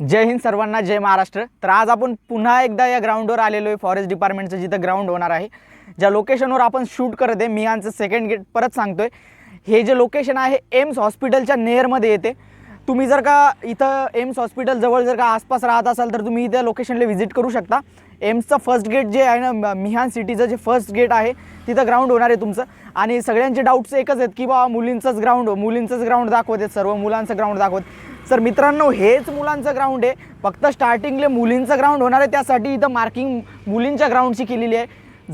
जय हिंद सर्वांना जय महाराष्ट्र. तर आज आपण पुन्हा एकदा या ग्राउंडवर आलेलो आहे फॉरेस्ट डिपार्टमेंटचं जिथं ग्राउंड होणार आहे ज्या लोकेशनवर आपण शूट करत आहे मी यांचं सेकंड गेट परत सांगतोय. हे जे लोकेशन आहे एम्स हॉस्पिटलच्या नेअरमध्ये येते. तुम्ही जर का इथं एम्स हॉस्पिटल जवळ जर का आसपास राहत असाल तर तुम्ही इथं लोकेशनला व्हिजिट करू शकता. एम्सचं फर्स्ट गेट जे आहे ना मिहान सिटीचं जे फर्स्ट गेट आहे तिथं ग्राउंड होणार आहे तुमचं. आणि सगळ्यांचे डाऊट्स एकच आहेत की बाबा मुलींचंच ग्राउंड मुलींचंच ग्राउंड दाखवत आहेत सर्व मुलांचं ग्राउंड दाखवत सर मित्रांनो हेच मुलांचं ग्राउंड आहे. फक्त स्टार्टिंगले मुलींचं ग्राउंड होणार आहे. त्यासाठी इथं मार्किंग मुलींच्या ग्राउंडची केलेली आहे.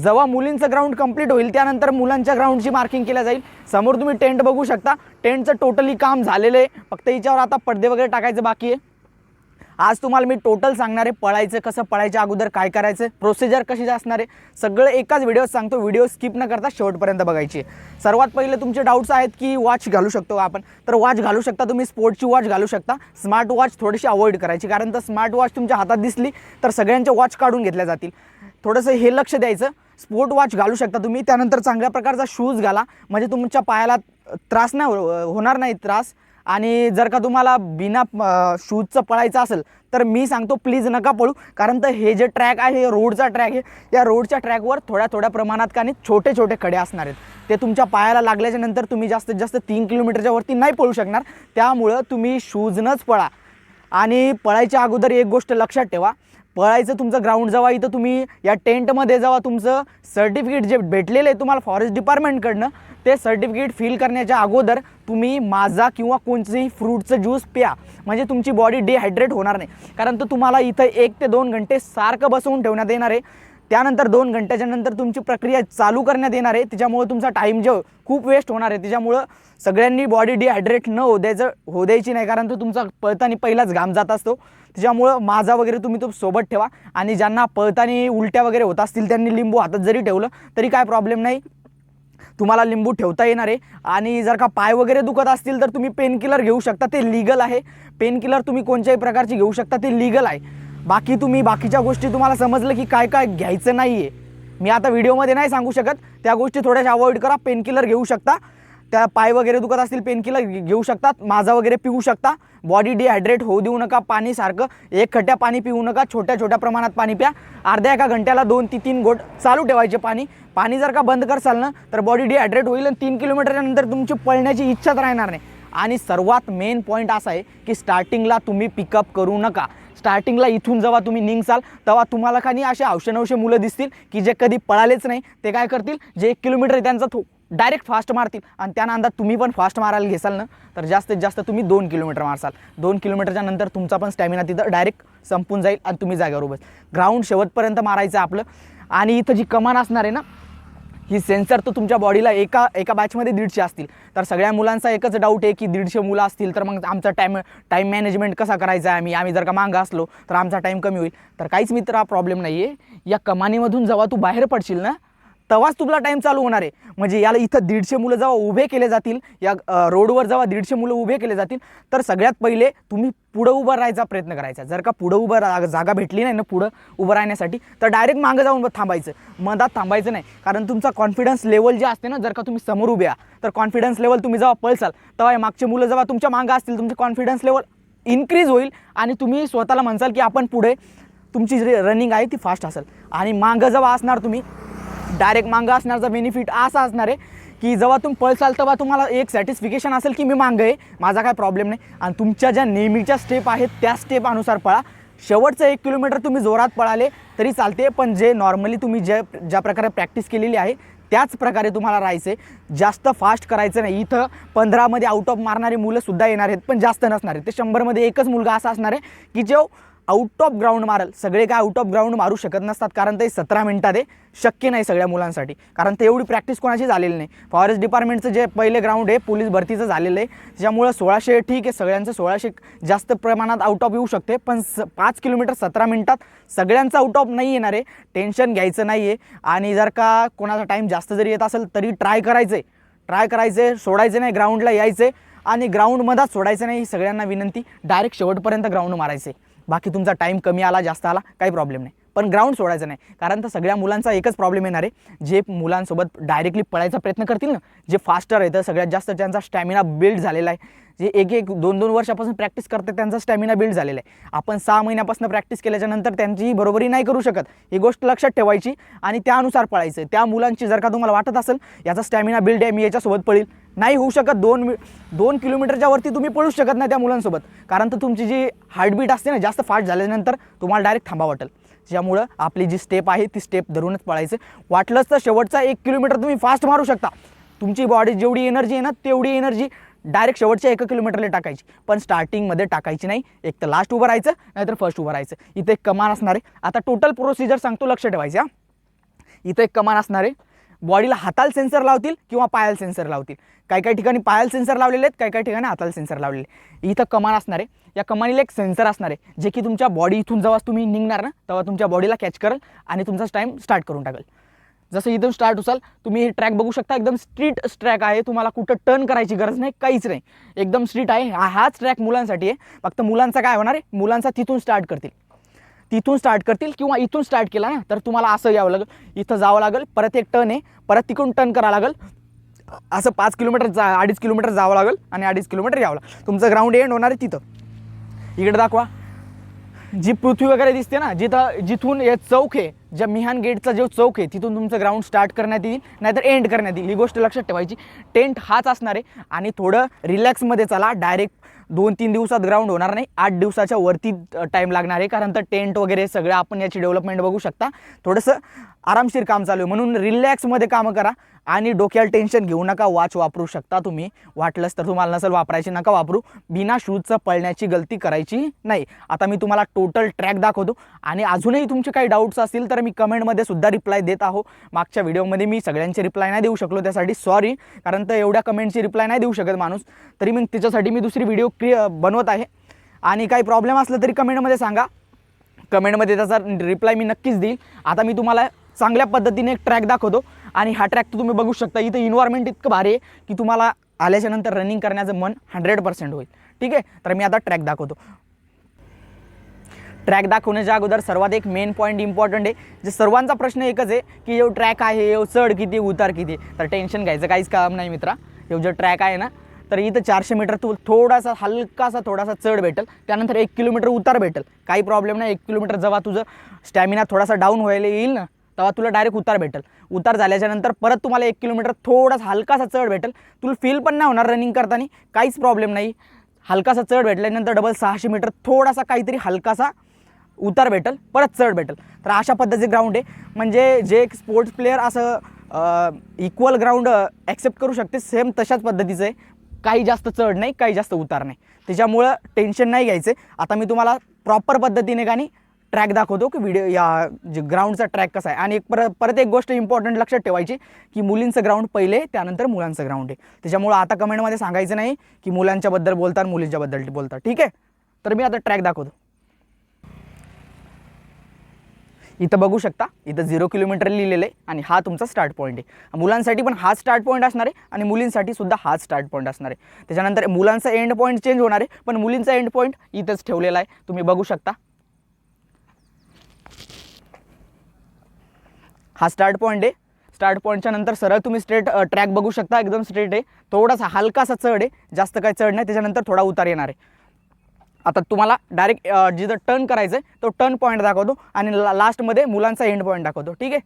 जेव्हा मुलींचं ग्राउंड कंप्लीट होईल त्यानंतर मुलांच्या ग्राउंडची मार्किंग केल्या जाईल. समोर तुम्ही टेंट बघू शकता. टेंटचं टोटली काम झालेलं आहे. फक्त हिच्यावर आता पडदे वगैरे टाकायचं बाकी आहे. आज तुम्हाला मी टोटल सांगणार आहे पळायचं कसं पळायच्या अगोदर काय करायचं प्रोसिजर कशी असणार आहे. सगळं एकाच व्हिडिओ सांगतो व्हिडिओ स्किप न करता शेवटपर्यंत बघायची सर्वात पहिले तुमचे डाऊट्स आहेत की वॉच घालू शकतो आपण. तर वॉच घालू शकता तुम्ही स्पोर्टची वॉच घालू शकता. स्मार्ट वॉच थोडीशी अवॉइड करायची कारण तर स्मार्ट वॉच तुमच्या हातात दिसली तर सगळ्यांच्या वॉच काढून घेतल्या जातील. थोडंसं हे लक्ष द्यायचं. स्पोर्ट वॉच घालू शकता तुम्ही. त्यानंतर चांगल्या प्रकारचा शूज घाला. म्हणजे तुमच्या पायाला त्रास नाही हो- होणार नाही त्रास. आणि जर का तुम्हाला बिना शूजचं पळायचं असेल तर मी सांगतो प्लीज नका पळू. कारण तर हे जे ट्रॅक आहे हे रोडचा ट्रॅक आहे. या रोडच्या ट्रॅकवर थोड्या थोड्या प्रमाणात का नाही छोटे छोटे खडे असणार आहेत. ते तुमच्या पायाला लागल्याच्या नंतर तुम्ही जास्तीत जास्त तीन किलोमीटरच्या वरती नाही पळू शकणार. त्यामुळं तुम्ही शूजनंच पळा. आणि पळायच्या अगोदर एक गोष्ट लक्षात ठेवा. पळायचं तुमचं ग्राउंड जेव्हा इथं तुम्ही या टेंटमध्ये जेव्हा तुमचं सर्टिफिकेट जे भेटलेलं आहे तुम्हाला फॉरेस्ट डिपार्टमेंटकडनं ते सर्टिफिकेट फिल करण्याच्या अगोदर तुम्ही माझा किंवा कोणचंही फ्रूटचं ज्यूस प्या. म्हणजे तुमची बॉडी डिहायड्रेट होणार नाही. कारण तो तुम्हाला इथं एक ते दोन घंटे सारखं बसवून ठेवण्यात येणार आहे. त्यानंतर दोन घंट्याच्या नंतर तुमची प्रक्रिया चालू करण्यात येणार आहे. तिच्यामुळं तुमचा टाईम जो खूप वेस्ट होणार आहे. त्याच्यामुळं सगळ्यांनी बॉडी डिहायड्रेट न हो द्यायचं हो द्यायची नाही. कारण तो तुमचा पळताना पहिलाच घाम जात असतो. त्याच्यामुळं माझा वगैरे तुम्ही तो सोबत ठेवा. आणि ज्यांना पळताना उलट्या वगैरे होत असतील त्यांनी लिंबू हातात जरी ठेवलं तरी काय प्रॉब्लेम नाही. तुम्हाला लिंबू ठेवता येणार आहे. आणि जर का पाय वगैरे दुखत असतील तर तुम्ही पेनकिलर घेऊ शकता. ते लिगल आहे. पेनकिलर तुम्ही कोणत्याही प्रकारची घेऊ शकता ते लिगल आहे. बाकी तुम्ही बाकीच्या गोष्टी तुम्हाला समजलं की काय काय घ्यायचं नाही आहे मी आता व्हिडिओमध्ये नाही सांगू शकत. त्या गोष्टी थोड्याशा अवॉइड करा पेनकिलर घेऊ शकता. त्या पाय वगैरे दुखत असतील पेनकिलर घेऊ शकतात माझा वगैरे पिऊ शकता. बॉडी डिहायड्रेट होऊ देऊ नका पाणी सारखं एक खट्ट्या पाणी पिऊ नका छोट्या छोट्या प्रमाणात पाणी प्या. अर्ध्या एका घंट्याला दोन ते तीन गोट चालू ठेवायचे पाणी. पाणी जर का बंद करसाल ना तर बॉडी डिहायड्रेट होईल आणि तीन किलोमीटरच्या नंतर तुमची पळण्याची इच्छाच राहणार नाही. आणि सर्वात मेन पॉईंट असा आहे की स्टार्टिंगला तुम्ही पिकअप करू नका. स्टार्टिंगला इथून जेव्हा तुम्ही निघसाल तेव्हा तुम्हाला खाली असे हौशे मुलं दिसतील की जे कधी पळालेच नाही ते काय करतील? जे एक किलोमीटर आहे त्यांचा थो डायरेक्ट फास्ट मारतील. आणि त्या नांदात तुम्ही पण फास्ट मारायला घेसाल ना तर जास्तीत जास्त तुम्ही दोन किलोमीटर मारसाल. दोन किलोमीटरच्या नंतर तुमचा पण स्टॅमिना तिथं डायरेक्ट संपून जाईल आणि तुम्ही जागेवर उभं ग्राउंड शेवटपर्यंत मारायचं आपलं. आणि इथं जी कमान असणार आहे ना ही सेन्सर तर तुमच्या बॉडीला एका एका बॅचमध्ये दीडशे असतील. तर सगळ्या मुलांचा एकच डाऊट आहे की दीडशे मुलं असतील तर मग आमचा टाईम टाईम मॅनेजमेंट कसा करायचा आहे आम्ही? आम्ही जर का मागं असलो तर आमचा टाईम कमी होईल. तर काहीच मित्र हा प्रॉब्लेम नाही आहे या कमानीमधून जेव्हा तू बाहेर पडशील ना तेव्हाच तुला टाईम चालू होणार आहे. म्हणजे याला इथं दीडशे मुलं जेव्हा उभे केले जातील या रोडवर जेव्हा दीडशे मुलं उभे केले जातील तर सगळ्यात पहिले तुम्ही पुढं उभं राहायचा प्रयत्न करायचा. जर का पुढं उभं रा जागा भेटली नाही ना पुढं उभं राहण्यासाठी तर डायरेक्ट मागं जाऊन थांबायचं. मधात थांबायचं नाही. कारण तुमचा कॉन्फिडन्स लेवल जे असते ना जर का तुम्ही समोर उभे आहात तर कॉन्फिडन्स लेवल तुम्ही जेव्हा पळसाल तेव्हा हे मागचे मुलं जेव्हा तुमच्या मागं असतील तुमचे कॉन्फिडन्स लेवल इन्क्रीज होईल आणि तुम्ही स्वतःला म्हणसाल की आपण पुढे तुमची जी रनिंग आहे ती फास्ट असेल. आणि मागं जेव्हा असणार तुम्ही डायरेक्ट मागं असण्याचा बेनिफिट असा असणार आहे की जेव्हा तुम्ही पळसाल तेव्हा तुम्हाला एक सॅटिस्फिकेशन असेल की मी मागं आहे माझा काय प्रॉब्लेम नाही. आणि तुमच्या ज्या नेहमीच्या स्टेप आहेत त्या स्टेप अनुसार पळा. शेवटचं एक किलोमीटर तुम्ही जोरात पळाले तरी चालते पण जे नॉर्मली तुम्ही जे ज्या प्रकारे प्रॅक्टिस केलेली आहे त्याच प्रकारे तुम्हाला राहायचं आहे जास्त फास्ट करायचं नाही. इथं पंधरामध्ये आउट ऑफ मारणारी मुलंसुद्धा येणार आहेत पण जास्त नसणार आहेत. ते शंभरमध्ये एकच मुलगा असा असणार आहे की जो आउट ऑफ ग्राउंड मारल. सगळे काय आउट ऑफ ग्राउंड मारू शकत नसतात कारण ते सतरा मिनिटात आहे. शक्य नाही सगळ्या मुलांसाठी. कारण ते एवढी प्रॅक्टिस कोणाची झालेली नाही. फॉरेस्ट डिपार्टमेंटचं जे पहिले ग्राउंड आहे पोलीस भरतीचं झालेलं आहे. त्याच्यामुळं सोळाशे ठीक आहे सगळ्यांचं सोळाशे जास्त प्रमाणात आउट ऑफ येऊ शकते. पण स पाच किलोमीटर सतरा मिनिटात सगळ्यांचं आउट ऑफ नाही येणार आहे. टेन्शन घ्यायचं नाही आहे. आणि जर का कोणाचा टाईम जास्त जरी येत असेल तरी ट्राय करायचं आहे. ट्राय करायचं आहे सोडायचं नाही ग्राउंडला यायचं आहे. आणि ग्राउंडमध्येच सोडायचं नाही ही सगळ्यांना विनंती. डायरेक्ट शेवटपर्यंत ग्राउंड मारायचं आहे. बाकी तुमचा टाईम कमी आला जास्त आला काही प्रॉब्लेम नाही. पण ग्राउंड सोडायचं नाही. कारण तर सगळ्या मुलांचा एकच प्रॉब्लेम येणार आहे. जे मुलांसोबत डायरेक्टली पळायचा प्रयत्न करतील ना जे फास्टर आहे तर सगळ्यात जास्त त्यांचा स्टॅमिना बिल्ड झालेला आहे. जे एक एक दोन दोन वर्षापासून प्रॅक्टिस करते त्यांचा स्टॅमिना बिल्ड झालेला आहे. आपण सहा महिन्यापासून प्रॅक्टिस केल्याच्यानंतर त्यांची बरोबरी नाही करू शकत. ही गोष्ट लक्षात ठेवायची आणि त्यानुसार पळायचं. त्या मुलांची जर का तुम्हाला वाटत असेल याचा स्टॅमिना बिल्ड आहे मी याच्यासोबत पळील. नाही होऊ शकत. दोन दोन किलोमीटरच्या वरती तुम्ही पळूच शकत नाही त्या मुलांसोबत. कारण तर तुमची जी हार्टबीट असते ना जास्त फास्ट झाल्यानंतर तुम्हाला डायरेक्ट थांबा वाटेल. ज्यामुळं आपली जी स्टेप आहे ती स्टेप धरूनच पळायचं. वाटलंच तर शेवटचा एक किलोमीटर तुम्ही फास्ट मारू शकता. तुमची बॉडी जेवढी एनर्जी आहे ना तेवढी एनर्जी डायरेक्ट शेवटच्या एका किलोमीटरला टाकायची. पण स्टार्टिंगमध्ये टाकायची नाही. एक तर लास्ट उभं राहायचं नाहीतर फर्स्ट उभं राहायचं. इथे एक कमान असणार आहे. आता टोटल प्रोसिजर सांगतो लक्ष ठेवायचं हा. इथं एक कमान असणार आहे. बॉडीला हाताला सेन्सर लावतील किंवा पायाला सेन्सर लावतील. काही काही ठिकाणी पायाला सेन्सर लावलेले आहेत काही काही ठिकाणी हाताला सेन्सर लावलेले आहेत. इथं कमान असणार आहे. या कमानीला एक सेन्सर असणार आहे जे की तुमच्या बॉडी इथून जेव्हा तुम्ही निघणार ना तेव्हा तुमच्या बॉडीला कॅच करेल आणि तुमचा टाईम स्टार्ट करून टाकेल. जसं इथून स्टार्ट होसाल तुम्ही हे ट्रॅक बघू शकता एकदम स्ट्रीट ट्रॅक आहे. तुम्हाला कुठं टर्न करायची गरज नाही काहीच नाही. एकदम स्ट्रीट आहे. हा हाच ट्रॅक मुलांसाठी आहे. फक्त मुलांचा काय होणार आहे? मुलांचा तिथून स्टार्ट करतील. तिथून स्टार्ट करतील किंवा इथून स्टार्ट केला ना तर तुम्हाला असं यावं लागेल. इथं जावं लागेल परत एक टर्न आहे परत तिकडून टर्न करावं लागेल. असं पाच किलोमीटर जा अडीच किलोमीटर जावं लागेल आणि अडीच किलोमीटर यावं लागेल. तुमचं ग्राउंड एंड होणार आहे तिथं. इकडे दाखवा. जी पृथ्वी वगैरे दिसते ना जिथं जिथून हे चौक आहे ज्या मिहान गेटचा जो चौक आहे तिथून तुमचं ग्राउंड स्टार्ट करण्यात येईल नाहीतर एंड करण्यात येईल. ही गोष्ट लक्षात ठेवायची. टेंट हाच असणार आहे आणि थोडं रिलॅक्समध्ये चला डायरेक्ट दोन तीन दिवसात ग्राउंड होणार नाही आठ दिवसाच्या वरती टाईम लागणार आहे. कारण तर टेंट वगैरे सगळं आपण याची डेव्हलपमेंट बघू शकता. थोडंसं आरामशीर काम चालू आहे. म्हणून रिलॅक्समध्ये कामं करा आणि डोक्याला टेन्शन घेऊ नका वॉच वापरू शकता तुम्ही. वाटलंच तर तुम्हाला नसेल वापरायची नका वापरू. बिना शूजचं पळण्याची गलती करायची नाही. आता मी तुम्हाला टोटल ट्रॅक दाखवतो आणि अजूनही तुमचे काही डाऊट्स असतील तर मी कमेंटमध्ये सुद्धा रिप्लाय देत आहो. मागच्या व्हिडिओमध्ये मी सगळ्यांचे रिप्लाय नाही देऊ शकलो त्यासाठी सॉरी कारण तर एवढ्या कमेंटची रिप्लाय नाही देऊ शकत माणूस. तरी मग त्याच्यासाठी मी दुसरी व्हिडिओ क्रिय बनवत आहे. आणि काही प्रॉब्लेम असला तरी कमेंटमध्ये सांगा. कमेंटमध्ये त्याचा रिप्लाय मी नक्कीच देईल. आता मी तुम्हाला चांगल्या पद्धतीने एक ट्रॅक दाखवतो. आणि हा ट्रॅक तर तुम्ही बघू शकता इथं इन्व्हायरमेंट इतकं भारी आहे की तुम्हाला आल्याच्यानंतर रनिंग करण्याचं मन हंड्रेड पर्सेंट होईल. ठीक आहे? तर मी आता ट्रॅक दाखवतो. ट्रॅक दाखवण्याच्या अगोदर सर्वात एक मेन पॉईंट इम्पॉर्टंट आहे जे सर्वांचा प्रश्न एकच आहे की जो ट्रॅक आहे येऊ चढ किती उतार किती? तर टेन्शन घ्यायचं काहीच काम नाही मित्रा. हे जो ट्रॅक आहे ना तर इथं चारशे मीटर तू थोडासा हलकासा थोडासा चढ भेटेल. त्यानंतर एक किलोमीटर उतार भेटेल. काही प्रॉब्लेम नाही एक किलोमीटर जेव्हा तुझं. स्टॅमिना थोडासा डाऊन व्हायला येईल ना. तेव्हा तुला डायरेक्ट उतार भेटेल. उतार झाल्याच्यानंतर परत तुम्हाला एक किलोमीटर थोडासा हलकासा चढ भेटेल. तुला फील पण नाही होणार रनिंग करताना. काहीच प्रॉब्लेम नाही. हलकासा चढ भेटल्यानंतर डबल सहाशे मीटर थोडासा काहीतरी हलकासा उतार भेटेल परत चढ भेटेल. तर अशा पद्धतीचे ग्राउंड आहे. म्हणजे जे एक स्पोर्ट्स प्लेअर असं इक्वल ग्राउंड ॲक्सेप्ट करू शकते सेम तशाच पद्धतीचं आहे. काही जास्त चढ नाही काही जास्त उतार नाही. त्याच्यामुळं टेन्शन नाही घ्यायचं. आता मी तुम्हाला प्रॉपर पद्धतीने का ट्रॅक दाखवतो की व्हिडिओ या जे ग्राउंडचा ट्रॅक कसा आहे. आणि एक परत परत एक गोष्ट इम्पॉर्टंट लक्षात ठेवायची की मुलींचं ग्राउंड पहिले त्यानंतर मुलांचं ग्राउंड आहे. त्याच्यामुळं आता कमेंटमध्ये सांगायचं नाही की मुलांच्याबद्दल बोलतात मुलींच्याबद्दल बोलतात. ठीक आहे? तर मी आता ट्रॅक दाखवतो. इथं बघू शकता इथं झिरो किलोमीटर लिहिलेलं आहे आणि हा तुमचा स्टार्ट पॉईंट आहे. मुलांसाठी पण हा स्टार्ट पॉईंट असणार आहे आणि मुलींसाठी सुद्धा हा स्टार्ट पॉईंट असणार आहे. त्याच्यानंतर मुलांचा एंड पॉईंट चेंज होणार आहे पण मुलींचा एंड पॉईंट इथंच ठेवलेला आहे. तुम्ही बघू शकता. हा स्टार्ट पॉईंट आहे. स्टार्ट पॉईंटच्या नंतर सरळ तुम्ही स्ट्रेट ट्रॅक बघू शकता एकदम स्ट्रेट आहे. थोडासा हलकासा चढ आहे. जास्त काही चढ नाही. त्याच्यानंतर थोडा उतार येणार आहे. आता तुम्हाला डायरेक्ट जिथं टर्न करायचं आहे तो टर्न पॉईंट दाखवतो आणि ला लास्टमध्ये मुलांचा एंड पॉईंट दाखवतो. ठीक आहे?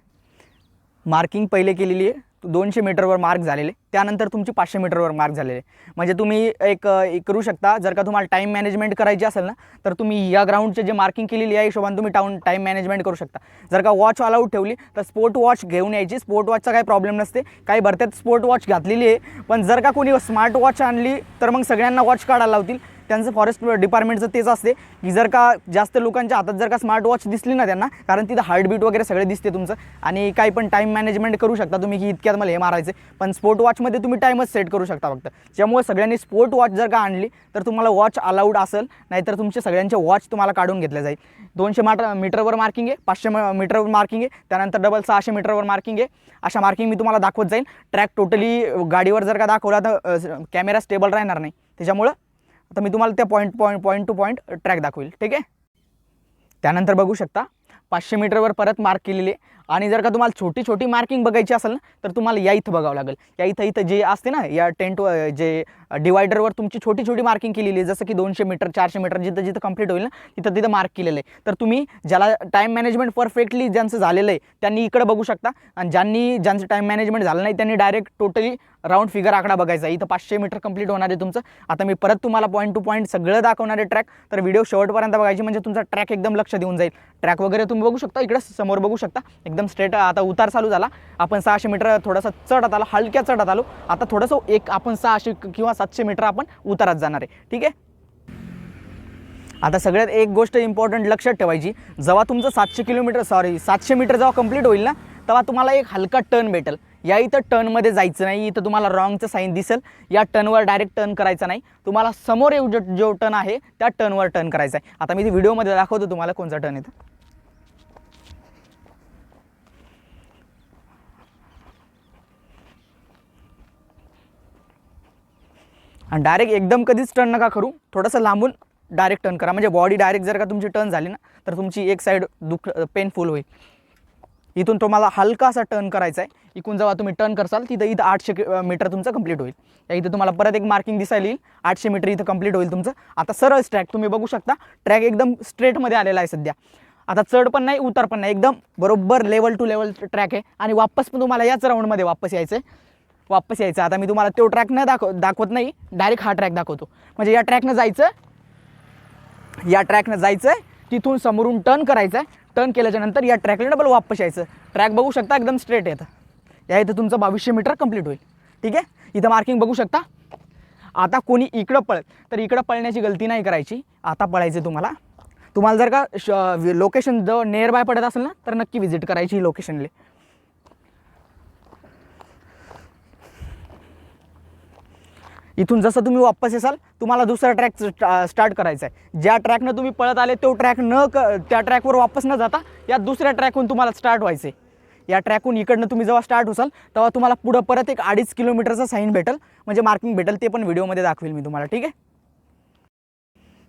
मार्किंग पहिले केलेली आहे. दोनशे मीटरवर मार्क झालेले त्यानंतर तुमची पाचशे मीटरवर मार्क झालेले. म्हणजे तुम्ही एक करू शकता जर का तुम्हाला टाईम मॅनेजमेंट करायची असेल ना तर तुम्ही या ग्राउंडचे जे मार्किंग केलेली या हिशोबाने तुम्ही टाऊन टाईम मॅनेजमेंट करू शकता. जर का वॉच अलाउड ठेवली तर स्पोर्ट वॉच घेऊन यायची. स्पोर्ट वॉचचा काही प्रॉब्लेम नसते. काही भरत्यात स्पोर्ट वॉच घातलेली आहे. पण जर का कोणी स्मार्ट वॉच आणली तर मग सगळ्यांना वॉच काढायला लावतील. त्यांचं फॉरेस्ट डिपार्टमेंटचं तेच असते. की जर का जास्त लोकांच्या हातात जर का स्मार्ट वॉच दिसली ना त्यांना कारण तिथं हार्टबीट वगैरे सगळे दिसते तुमचं. आणि काही पण टाईम मॅनेजमेंट करू शकता तुम्ही की इतक्यात मला हे मारायचे पण स्पोर्ट वॉचमध्ये तुम्ही टाईमच सेट करू शकता फक्त. त्यामुळे सगळ्यांनी स्पोर्ट वॉच जर का आणली तर तुम्हाला वॉच अलाउड असेल नाहीतर तुमचे सगळ्यांचे वॉच तुम्हाला काढून घेतले जाईल. दोनशे माटर मीटरवर मार्किंग आहे पाचशे म- मीटरवर मार्किंग आहे त्यानंतर डबल सहाशे मीटरवर मार्किंग आहे. अशा मार्किंग मी तुम्हाला दाखवत जाईल ट्रॅक टोटली गाडीवर जर का दाखवला तर कॅमेरा स्टेबल राहणार नाही. त्याच्यामुळं आता मी तुम्हाला त्या point point point to point track दाखवेल ठीक आहे? त्यानंतर बघू शकता पाचशे मीटरवर परत मार्क केलेले आणि जर का तुम्हाला छोटी छोटी मार्किंग बघायची असेल ना तर तुम्हाला या इथं बघावं लागेल. या इथं इथं जे असते ना या टेंट जे डिवायडरवर तुमची छोटी छोटी मार्किंग केलेली आहे. जसं की दोनशे मीटर चारशे मीटर जिथं जिथं कंप्लीट होईल ना तिथं तिथं मार्क केलेलं आहे. तर तुम्ही ज्याला टाईम मॅनेजमेंट परफेक्टली ज्यांचं झालेलं आहे त्यांनी इकडं बघू शकता. आणि ज्यांनी ज्यांचं टाईम मॅनेजमेंट झालं नाही त्यांनी डायरेक्ट टोटली राऊंड फिगर आकडा बघायचा. आहे. इथं पाचशे मीटर कंप्लीट होणार आहे तुमचं. आता मी परत तुम्हाला पॉईंट टू पॉईंट सगळं दाखवणार आहे ट्रॅक तर व्हिडिओ शेवटपर्यंत बघायची म्हणजे तुमचा ट्रॅक एकदम लक्ष देऊन जाईल. ट्रॅक वगैरे तुम्ही बघू शकता. इकडे समोर बघू शकता. एकदम स्ट्रेट आता उतार चालू झाला. आपण सहाशे मीटर थोडासा चढत आलो हलक्या चढत आलो. आता थोडंसं एक आपण सहाशे किंवा सातशे मीटर आपण उतारात जाणार आहे. ठीक आहे? आता सगळ्यात एक गोष्ट इम्पॉर्टंट लक्षात ठेवायची. जेव्हा तुमचं सातशे किलोमीटर सॉरी सातशे मीटर जेव्हा कंप्लीट होईल ना तेव्हा तुम्हाला एक हलका टर्न भेटेल. या इथं टर्नमध्ये जायचं नाही. इथं तुम्हाला रॉंगचं साईन दिसेल. या टर्नवर डायरेक्ट टर्न करायचा नाही. तुम्हाला समोर येऊ जो जो टर्न आहे त्या टर्नवर टर्न करायचा आहे. आता मी ते व्हिडिओमध्ये दाखवतो तुम्हाला कोणचा टर्न येतं आणि डायरेक्ट एकदम कधीच टर्न नका करू. थोडंसं लांबून डायरेक्ट टर्न करा. म्हणजे बॉडी डायरेक्ट जर का तुमची टर्न झाली ना तर तुमची एक साईड दुख पेनफुल होईल. इथून तुम्हाला हलका असा टर्न करायचा आहे. इकडून जेव्हा तुम्ही टर्न करसाल तिथं इथं आठशे कि- मीटर तुमचं कंप्लीट होईल. या इथं तुम्हाला परत एक मार्किंग दिसायला येईल. आठशे मीटर इथं कंप्लीट होईल तुमचं. आता सरळ ट्रॅक तुम्ही बघू शकता. ट्रॅक एकदम स्ट्रेटमध्ये आलेला आहे सध्या. आता चढ पण नाही उतार पण नाही. एकदम बरोबर लेवल टू लेवल ट्रॅक आहे. आणि वापस पण तुम्हाला याच राऊंडमध्ये वापस यायचं आहे वापस यायचं. आता मी तुम्हाला तो ट्रॅक न दाखव दाखवत नाही. डायरेक्ट हा ट्रॅक दाखवतो. म्हणजे या ट्रॅकनं जायचं या ट्रॅकनं जायचं तिथून समोरून टर्न करायचं आहे टर्न केल्याच्यानंतर या ट्रॅकला डबल वापस यायचं. ट्रॅक बघू शकता एकदम स्ट्रेट येतं या इथं तुमचं बावीसशे मीटर कंप्लीट होईल. ठीक आहे? इथं मार्किंग बघू शकता. आता कोणी इकडं पळत तर इकडं पळण्याची गलती नाही करायची. आता पळायचं तुम्हाला. तुम्हाला जर का श लोकेशन द नियर बाय पडत असेल ना तर नक्की व्हिजिट करायची लोकेशनले इथून जसं तुम्ही वापस येसाल तुम्हाला दुसरा ट्रॅक स्टार्ट करायचा आहे ज्या ट्रॅकनं तुम्ही पळत आले तो ट्रॅक न क त्या ट्रॅकवर वापस न जाता या दुसऱ्या ट्रॅकहून तुम्हाला स्टार्ट व्हायचे या ट्रॅकहून इकडनं तुम्ही जेव्हा स्टार्ट होसाल तेव्हा तुम्हाला पुढं परत एक अडीच किलोमीटरचा साईन भेटेल. म्हणजे मार्किंग भेटेल ते पण व्हिडिओमध्ये दाखवेल मी तुम्हाला ठीक आहे?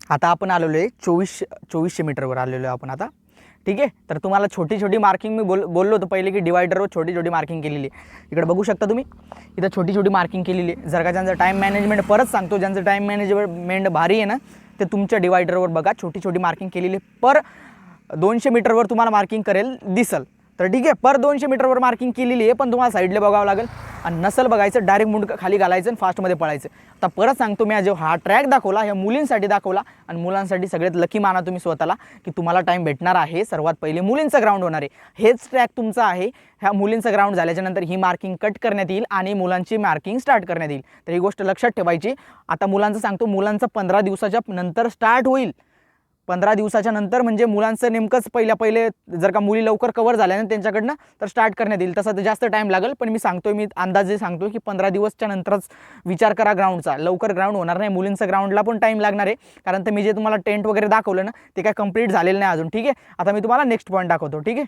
आता आपण आलेलो आहे चोवीस चोवीसशे मीटरवर आलेलो आहे आपण आता. ठीक आहे? तर तुम्हाला छोटी छोटी मार्किंग मी बोल बोललो होतो पहिले की डिवायडरवर छोटी छोटी मार्किंग केलेली आहे. इकडे बघू शकता तुम्ही. इथं छोटी छोटी मार्किंग केलेली आहे. जर का ज्यांचं टाईम मॅनेजमेंट परत सांगतो ज्यांचं टाईम मॅनेजमेंट भारी आहे ना ते तुमच्या डिवायडरवर बघा. छोटी छोटी मार्किंग केलेली आहे. पर दोनशे मीटरवर तुम्हाला मार्किंग करेल दिसल. तर ठीक आहे पर दोनशे मीटरवर मार्किंग केलेली आहे पण तुम्हाला साईडला बघावं लागेल. आणि नसल बघायचं डायरेक्ट मुंड खाली घालायचं आणि फास्टमध्ये पळायचं. आता परत सांगतो मी जो हा ट्रॅक दाखवला ह्या मुलींसाठी दाखवला आणि मुलांसाठी सगळ्यात लकी माना तुम्ही स्वतःला की तुम्हाला टाईम भेटणार आहे. सर्वात पहिले मुलींचं ग्राउंड होणार आहे. हेच ट्रॅक तुमचं आहे. ह्या मुलींचं ग्राउंड झाल्याच्यानंतर ही मार्किंग कट करण्यात येईल आणि मुलांची मार्किंग स्टार्ट करण्यात येईल. तर ही गोष्ट लक्षात ठेवायची. आता मुलांचं सांगतो मुलांचं पंधरा दिवसाच्या नंतर स्टार्ट होईल. पंधरा दिवसाच्या नंतर म्हणजे मुलांचं नेमकंच पहिल्या पहिले जर का मुली लवकर कवर झाल्या ना त्यांच्याकडनं तर स्टार्ट करण्यात येईल. तसं तर जास्त टाईम लागेल पण मी सांगतोय मी अंदाजे सांगतोय की पंधरा दिवसच्या नंतरच विचार करा ग्राउंडचा लवकर ग्राउंड होणार नाही मुलींचं ग्राउंडला पण टाईम लागणार आहे. कारण तर मी जे तुम्हाला टेंट वगैरे दाखवलं ना ते काय कंप्लीट झालेलं नाही अजून ठीक आहे? आता मी तुम्हाला नेक्स्ट पॉईंट दाखवतो ठीक आहे?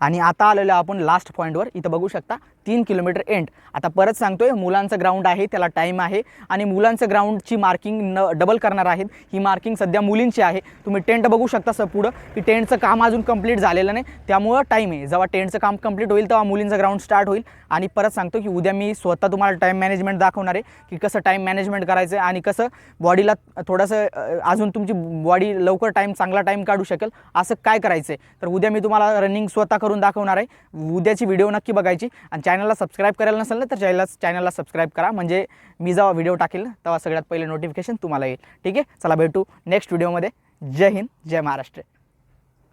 आणि आता आलेलो आपण लास्ट पॉईंटवर इथं बघू शकता तीन किलोमीटर एंड आता परत सांगतोय मुलांचं ग्राउंड आहे त्याला टाईम आहे. आणि मुलांचं ग्राउंडची मार्किंग न डबल करणार आहेत. ही मार्किंग सध्या मुलींची आहे. तुम्ही टेंट बघू शकता सर पुढं की टेंटचं काम अजून कंप्लीट झालेलं नाही. त्यामुळं टाईम आहे. जेव्हा टेंटचं काम कंप्लीट होईल तेव्हा मुलींचं ग्राउंड स्टार्ट होईल. आणि परत सांगतो की उद्या मी स्वतः तुम्हाला टाईम मॅनेजमेंट दाखवणार आहे की कसं टाईम मॅनेजमेंट करायचं आहे आणि कसं बॉडीला थोडंसं अजून तुमची बॉडी लवकर टाईम चांगला टाईम काढू शकेल. असं काय करायचं आहे तर उद्या मी तुम्हाला रनिंग स्वतः करून दाखवणार आहे. उद्याची व्हिडिओ नक्की बघायची. आणि चॅनलला सबस्क्राईब करायला नसेल ना तर चॅनलला चॅनलला सबस्क्राईब करा. म्हणजे मी जेव्हा व्हिडिओ टाकेल तेव्हा सगळ्यात पहिले नोटिफिकेशन तुम्हाला येईल. ठीक आहे? चला भेटू नेक्स्ट व्हिडिओमध्ये जय हिंद जय महाराष्ट्र.